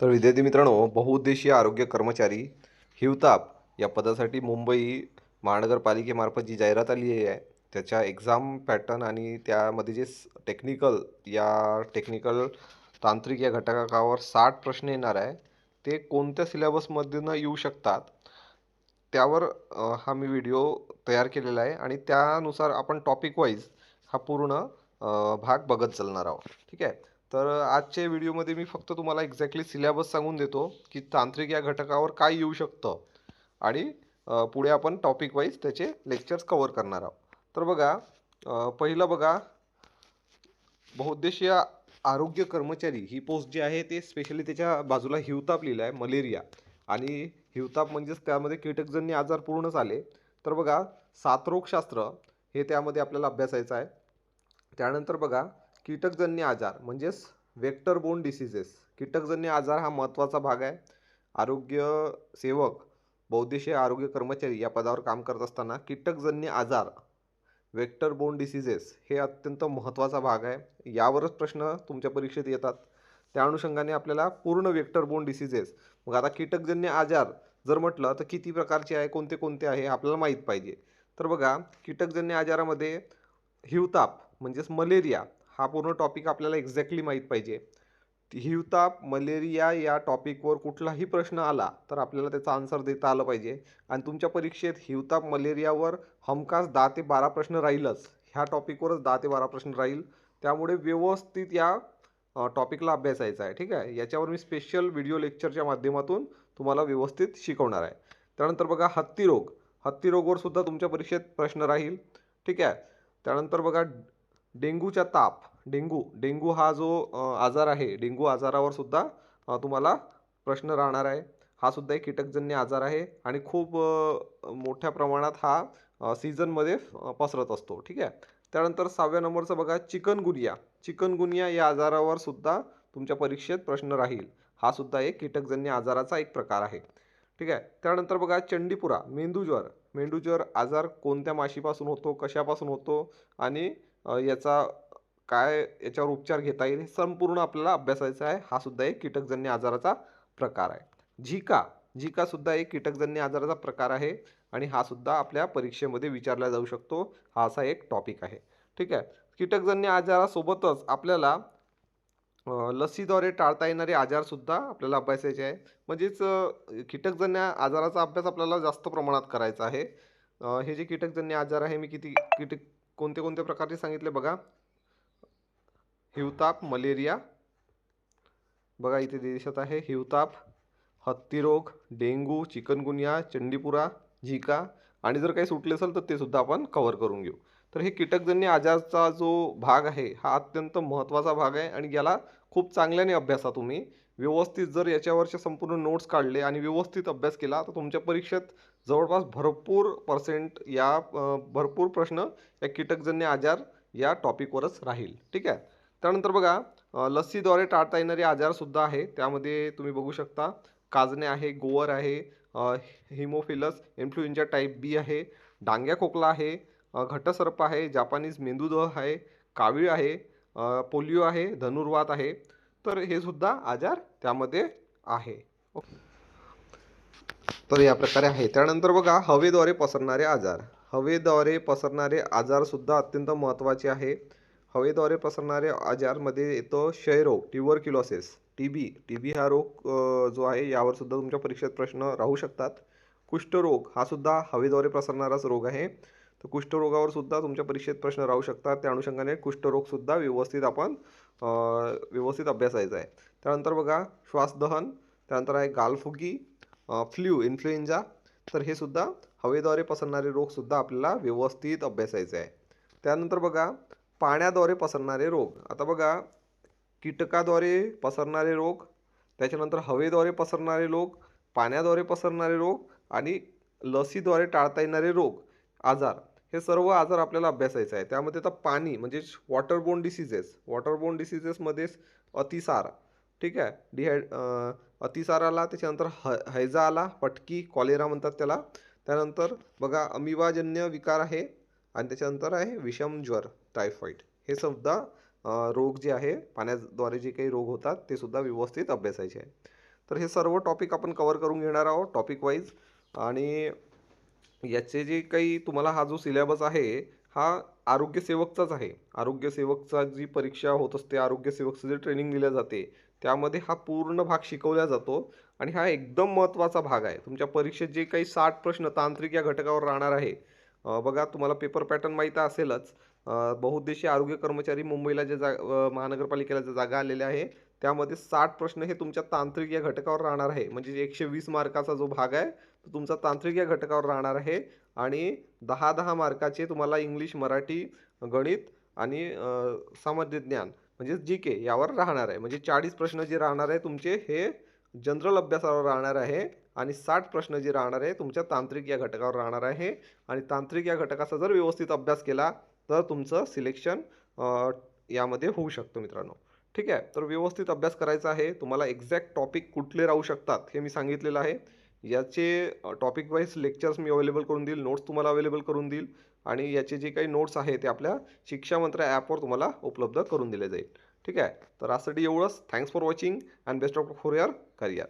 तर विद्यार्थी मित्रांनो बहुउद्देशीय आरोग्य कर्मचारी हिवताप या पदासाठी मुंबई महानगरपालिकेमार्फत जी जाहिरात आली आहे त्याच्या एक्झाम पॅटर्न आणि त्यामध्ये जे टेक्निकल या टेक्निकल तांत्रिक या घटकावर साठ प्रश्न येणार आहे ते कोणत्या सिलेबसमधून येऊ शकतात त्यावर हा मी व्हिडिओ तयार केलेला आहे आणि त्यानुसार आपण टॉपिक वाईज हा पूर्ण भाग बघत चालणार आहोत. ठीक आहे? तर आजच्या व्हिडिओमध्ये मी फक्त तुम्हाला एक्झॅक्टली सिलेबस सांगून देतो की तांत्रिक या घटकावर काय येऊ शकतं आणि पुढे आपण टॉपिक वाईज त्याचे लेक्चर्स कवर करणार आहोत. तर बघा पहिलं बघा बहुउद्देशीय आरोग्य कर्मचारी ही पोस्ट जी आहे ते स्पेशली त्याच्या बाजूला हिवताप लिहिलं आहे मलेरिया आणि हिवताप म्हणजेच त्यामध्ये कीटकजन्य आजार पूर्णच आले. तर बघा साथरोगशास्त्र हे त्यामध्ये आपल्याला अभ्यासायचं आहे. त्यानंतर बघा कीटकजन्य आजार म्हणजेच वेक्टर बोन डिसिजेस कीटकजन्य आजार हा महत्त्वाचा भाग आहे. आरोग्य सेवक बौद्धिशय आरोग्य कर्मचारी या पदावर काम करत असताना कीटकजन्य आजार वेक्टर बोन डिसिजेस हे अत्यंत महत्त्वाचा भाग आहे. यावरच प्रश्न तुमच्या परीक्षेत येतात. त्या अनुषंगाने आपल्याला पूर्ण वेक्टर बोन डिसिजेस मग आता कीटकजन्य आजार जर म्हटलं तर किती प्रकारचे आहे कोणते कोणते आहे आपल्याला माहीत पाहिजे. तर बघा कीटकजन्य आजारामध्ये हिवताप म्हणजेच मलेरिया हा पूर्ण टॉपिक आपल्याला एक्झॅक्टली माहीत पाहिजे. हिवताप मलेरिया या टॉपिकवर कुठलाही प्रश्न आला तर आपल्याला त्याचा आन्सर देता आलं पाहिजे. आणि तुमच्या परीक्षेत हिवताप मलेरियावर हमखास दहा ते बारा प्रश्न राहीलच. ह्या टॉपिकवरच दहा ते बारा प्रश्न राहील. त्यामुळे व्यवस्थित या टॉपिकला अभ्यासायचा आहे ठीक आहे? याच्यावर मी स्पेशल व्हिडिओ लेक्चरच्या माध्यमातून तुम्हाला व्यवस्थित शिकवणार आहे. त्यानंतर बघा हत्तीरोग हत्तीरोगवरसुद्धा सुद्धा तुमच्या परीक्षेत प्रश्न राहील ठीक आहे? त्यानंतर बघा डेंग्यूचा ताप. डेंगू डेंगू हा जो आजार आहे डेंगू आजारावर सुद्धा तुम्हाला प्रश्न राहणार आहे. हा सुद्धा एक कीटकजन्य आजार आहे आणि खूप मोठ्या प्रमाणात हा सीझनमध्ये पसरत असतो. ठीक आहे? त्यानंतर सहाव्या नंबरचं बघा चिकनगुनिया. चिकनगुनिया या आजारावर सुद्धा तुमच्या परीक्षेत प्रश्न राहील. हा सुद्धा एक कीटकजन्य आजाराचा एक प्रकार आहे. ठीक आहे? त्यानंतर बघा चंडीपुरा मेंदूज्वर. मेंदूज्वर आजार कोणत्या माशीपासून होतो कशापासून होतो आणि याचा काय याच्यावर उपचार घेता येईल हे संपूर्ण आपल्याला अभ्यासायचं आहे. हा सुद्धा एक कीटकजन्य आजाराचा प्रकार आहे. झिका झिका सुद्धा एक कीटकजन्य आजाराचा प्रकार आहे आणि हा सुद्धा आपल्या परीक्षेमध्ये विचारला जाऊ शकतो. हा असा एक टॉपिक आहे. ठीक आहे? कीटकजन्य आजारासोबतच आपल्याला लसीद्वारे टाळता येणारे आजारसुद्धा आपल्याला अभ्यासायचे आहे. म्हणजेच कीटकजन्य आजाराचा अभ्यास आपल्याला जास्त प्रमाणात करायचा आहे. हे जे कीटकजन्य आजार आहे मी किती कीटक कोणते कोणते प्रकारचे सांगितले बघा. हिवताप मलेरिया. बघा इथे दिसत आहे हिवताप हत्तीरोग डेंगू चिकनगुनिया चंडीपुरा झिका. आणि जर काही सुटले असेल तर ते सुद्धा आपण कव्हर करून घेऊ. तर हे कीटकजन्य आजारचा जो भाग आहे हा अत्यंत महत्त्वाचा भाग आहे आणि याला खूप चांगल्याने अभ्यासा तुम्ही. व्यवस्थित जर याच्यावरचे संपूर्ण नोट्स काढले आणि व्यवस्थित अभ्यास केला तर तुमच्या परीक्षेत जवळपास भरपूर पर्सेंट या भरपूर प्रश्न या कीटकजन्य आजार या टॉपिकवरच राहील. ठीक आहे? त्यानंतर बघा लस्सीद्वारे लसीद्वारे टाळता येणारे आजारसुद्धा आहे. त्यामध्ये तुम्ही बघू शकता काजणे आहे गोवर आहे हिमोफिलस इन्फ्लुएंजा टाईप बी आहे डांग्या खोकला आहे घटसर्प आहे जापानीज मेंदूदह आहे कावीळ आहे पोलिओ आहे धनुर्वात आहे. तर हे सुद्धा आजार त्यामध्ये आहे. तर या प्रकारे आहे. त्यानंतर बघा हवेद्वारे पसरणारे आजार. हवेद्वारे पसरणारे आजारसुद्धा अत्यंत महत्त्वाचे आहे. हवेद्वारे पसरणारे आजारमध्ये येतो क्षयरोग tuberculosis T B T B हा रोग जो आहे यावर सुद्धा तुमच्या परीक्षेत प्रश्न राहू शकतात. कुष्ठरोग हा सुद्धा हवेद्वारे पसरणाराच रोग आहे. तर कुष्ठरोगावर सुद्धा तुमच्या परीक्षेत प्रश्न राहू शकतात. त्या अनुषंगाने कुष्ठरोगसुद्धा व्यवस्थित आपण व्यवस्थित अभ्यासायचा आहे. त्यानंतर बघा श्वासदहन त्यानंतर आहे गालफुगी फ्ल्यू इन्फ्लुएंजा तर हे सुद्धा हवेद्वारे पसरणारे रोगसुद्धा आपल्याला व्यवस्थित अभ्यासायचे आहे. त्यानंतर बघा पाण्याद्वारे पसरणारे रोग. आता बघा कीटकाद्वारे पसरणारे रोग त्याच्यानंतर हवेद्वारे पसरणारे रोग पाण्याद्वारे पसरणारे रोग आणि लसीद्वारे टाळता येणारे रोग आजार. हे सर्व आजार आपल्याला अभ्यासायचे आहे त्यामध्ये आता पाणी म्हणजेच वॉटरबोन डिसिजेस वॉटरबोन डिसिजेसमध्येच अतिसार. ठीक आहे? डिहाय अतिसार आला त्याच्यानंतर ह हैजा आला पटकी कॉलेरा म्हणतात त्याला. त्यानंतर बघा अमिवाजन्य विकार आहे आणि त्याच्यानंतर आहे विषम ज्वर टायफॉईड हे सुद्धा रोग जे आहे पाण्याद्वारे जे काही रोग होतात ते सुद्धा व्यवस्थित अभ्यासायचे आहे. तर हे सर्व टॉपिक आपण कवर करून घेणार आहोत टॉपिक वाईज आणि याचे जे काही तुम्हाला हा जो सिलेबस आहे हा आरोग्यसेवकचाच आहे. आरोग्यसेवकचा जी परीक्षा होत असते आरोग्यसेवकचं जे ट्रेनिंग दिल्या जाते त्यामध्ये हा पूर्ण भाग शिकवला जातो आणि हा एकदम महत्त्वाचा भाग आहे. तुमच्या परीक्षेत जे काही साठ प्रश्न तांत्रिक या घटकावर राहणार आहे बघा तुम्हाला पेपर पॅटर्न माहीत असेलच बहुउद्देशीय आरोग्य कर्मचारी मुंबईला जे जा महानगरपालिकेला ज्या जागा आलेल्या आहे त्यामध्ये साठ प्रश्न हे तुमच्या तांत्रिक या घटकावर राहणार आहे. म्हणजे एकशे वीस मार्काचा जो भाग आहे तो तुमचा तांत्रिक या घटकावर राहणार आहे आणि दहा दहा मार्काचे तुम्हाला इंग्लिश मराठी गणित आणि सामान्य ज्ञान म्हणजे जी के यावर राहणार आहे. म्हणजे चाळीस प्रश्न जे राहणार आहे तुमचे हे जनरल अभ्यासावर राहणार आहे आणि साठ प्रश्न जे राहणार आहे तुमच्या तांत्रिक या घटकावर राहणार आहे. आणि तांत्रिक या घटकाचा जर व्यवस्थित अभ्यास केला तर तुमचं सिलेक्शन यामध्ये होऊ शकतं मित्रांनो. ठीक आहे? तर व्यवस्थित अभ्यास करायचा आहे. तुम्हाला एक्झॅक्ट टॉपिक कुठले राहू शकतात हे मी सांगितलेलं आहे. याचे टॉपिक वाईज लेक्चर्स मी अवेलेबल करून देईल. नोट्स तुम्हाला अवेलेबल करून देईल. आणि याचे जे काही नोट्स आहे ते आपल्या शिक्षा मंत्र ॲपवर तुम्हाला उपलब्ध करून दिले जाईल. ठीक आहे? तर आजसाठी एवढंच. Thanks for watching and best of for your career